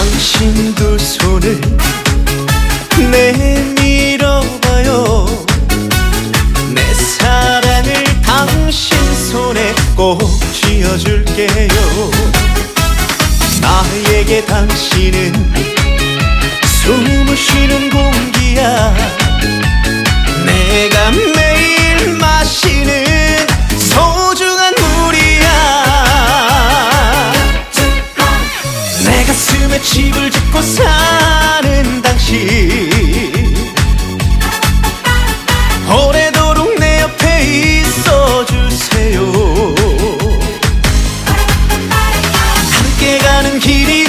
당신 두 손을 내밀어봐요. 내 사랑을 당신 손에 꼭 쥐어줄게요. 나에게 당신은 짓고 사는 당신. 오래도록 내 옆에 있어 주세요. 함께 가는 길이